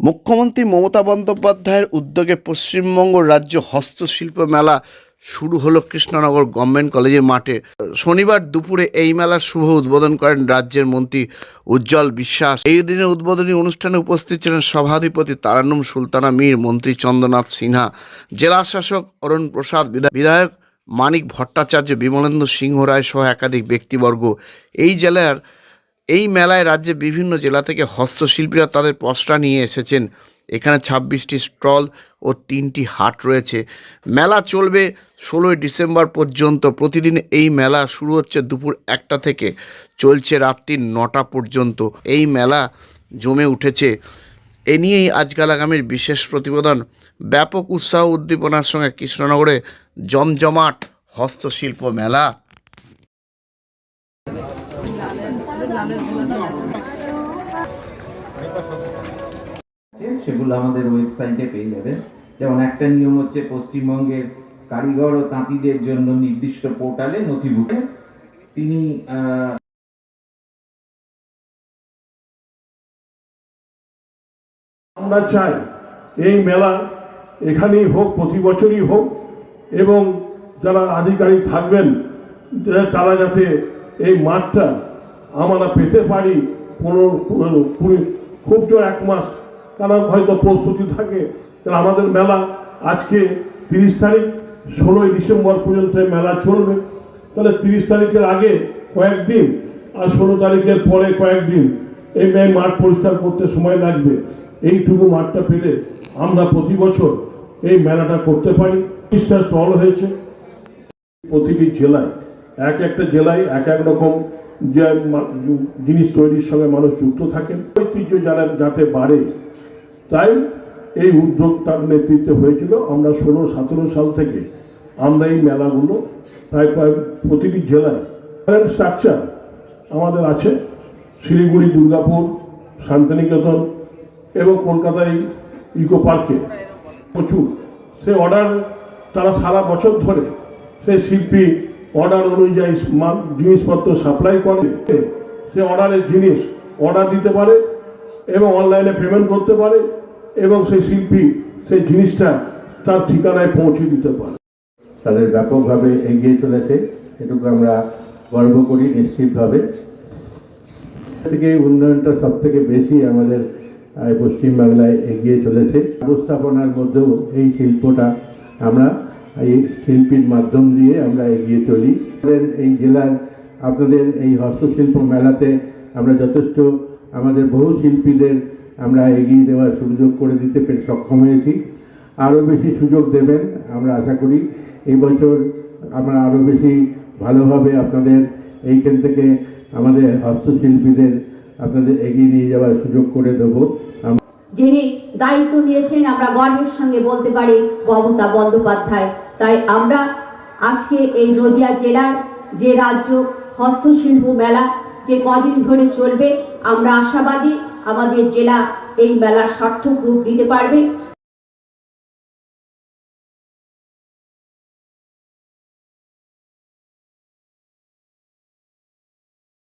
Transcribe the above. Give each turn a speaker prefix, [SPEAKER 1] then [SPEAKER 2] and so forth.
[SPEAKER 1] মুখ্যমন্ত্রী মমতা বন্দ্যোপাধ্যায়ের উদ্যোগে পশ্চিমবঙ্গ রাজ্য হস্তশিল্প মেলা শুরু হলো কৃষ্ণনগর গভর্নমেন্ট কলেজের মাঠে। শনিবার দুপুরে এই মেলার শুভ উদ্বোধন করেন রাজ্যের মন্ত্রী উজ্জ্বল বিশ্বাস। এই দিনের উদ্বোধনী অনুষ্ঠানে উপস্থিত ছিলেন সভাধিপতি তারানুম সুলতানা মীর, মন্ত্রী চন্দ্রনাথ সিনহা, জেলা শাসক অরুণ প্রসাদ বিধায়ক মানিক ভট্টাচার্য, বিমলেন্দু সিংহ রায় সহ একাধিক ব্যক্তিবর্গ। এই জেলার এই মেলায় রাজ্যে বিভিন্ন জেলা থেকে হস্তশিল্পীরা তাদের পসরা নিয়ে এসেছেন। এখানে ছাব্বিশটি স্টল ও তিনটি হাট রয়েছে। মেলা চলবে ষোলোই ডিসেম্বর পর্যন্ত। প্রতিদিন এই মেলা শুরু হচ্ছে দুপুর একটা থেকে। চলছে রাত্রি নটা পর্যন্ত। এই মেলা জমে উঠেছে। এ নিয়েই আজকাল আগামীর বিশেষ প্রতিবেদন। ব্যাপক উৎসাহ উদ্দীপনার সঙ্গে কৃষ্ণনগরে জমজমাট হস্তশিল্প মেলা।
[SPEAKER 2] সেগুলো আমাদের ওয়েবসাইটে পেয়ে যাবেন যেমন একটা নিয়ম হচ্ছে পশ্চিমবঙ্গের কারিগর ও তাঁতিদের জন্য নির্দিষ্ট পোর্টালে নথিভুক্ত। তিনি
[SPEAKER 3] আমরা চাই এই মেলা এখানেই হোক, প্রতি বছরই হোক, এবং যারা আধিকারিক থাকবেন, তারা যাতে এই মাঠটা আমরা পেতে পারি পনেরো কুড়ি, খুব জোর এক মাস। কারণ হয়তো প্রস্তুতি থাকে। তাহলে আমাদের মেলা আজকে তিরিশ তারিখ, ষোলোই ডিসেম্বর পর্যন্ত মেলা চলবে। তাহলে তিরিশ তারিখের আগে কয়েকদিন আর ষোলো তারিখের পরে কয়েকদিন এই মেয়ে মাঠ পরিষ্কার করতে সময় লাগবে। এইটুকু মাঠটা পেলে আমরা প্রতি বছর এই মেলাটা করতে পারি। স্টল হয়েছে। প্রতিটি জেলায় এক একটা জেলায় এক এক রকম যে জিনিস তৈরির সঙ্গে মানুষ যুক্ত থাকেন ঐতিহ্য যারা যাতে বাড়ে, তাই এই উদ্যোগটার নেতৃত্বে হয়েছিল। আমরা ষোলো, সতেরো সাল থেকে আমরা এই মেলাগুলো প্রায় প্রায় প্রতিটি জেলায় স্ট্রাকচার আমাদের আছে। শিলিগুড়ি, দুর্গাপুর, শান্তিনিকেতন এবং কলকাতায় ইকো পার্কে প্রচুর। সে অর্ডার তারা সারা বছর ধরে, সে শিল্পী অর্ডার অনুযায়ী মাল জিনিসপত্র সাপ্লাই করে, সে অর্ডারের জিনিস অর্ডার দিতে পারে এবং অনলাইনে পেমেন্ট করতে পারে এবং সেই শিল্পী সেই জিনিসটা তার ঠিকানায় পৌঁছে দিতে পারে।
[SPEAKER 4] তাদের ব্যাপকভাবে এগিয়ে চলেছে, এটুকু আমরা গর্ব করি নিশ্চিতভাবে। থেকে উন্নয়নটা সব থেকে বেশি আমাদের পশ্চিমবাংলায় এগিয়ে চলেছে। ব্যবস্থাপনার মধ্যেও এই শিল্পটা আমরা এই শিল্পীর মাধ্যম দিয়ে আমরা এগিয়ে চলি। এই জেলার, আপনাদের এই হস্তশিল্প মেলাতে আমরা যথেষ্ট, আমাদের বহু শিল্পীদের আমরা এগিয়ে দেওয়ার সুযোগ করে দিতে পেরে সক্ষম হয়েছি। আরও বেশি সুযোগ দেবেন, আমরা আশা করি। এই বছর আমরা আরও বেশি ভালোভাবে আপনাদের এইখান থেকে আমাদের হস্তশিল্পীদের আপনাদের এগিয়ে নিয়ে যাওয়ার সুযোগ করে দেবো।
[SPEAKER 5] যিনি দায়িত্ব নিয়েছেন, আমরা গর্বের সঙ্গে বলতে পারি, মমতা বন্দ্যোপাধ্যায়। তাই আমরা আজকে এই নদিয়া জেলার যে রাজ্য হস্তশিল্প মেলা যে কদিন ধরে চলবে, আমরা আশাবাদী আমাদের জেলা এই মেলা সার্থক রূপ দিতে পারবে।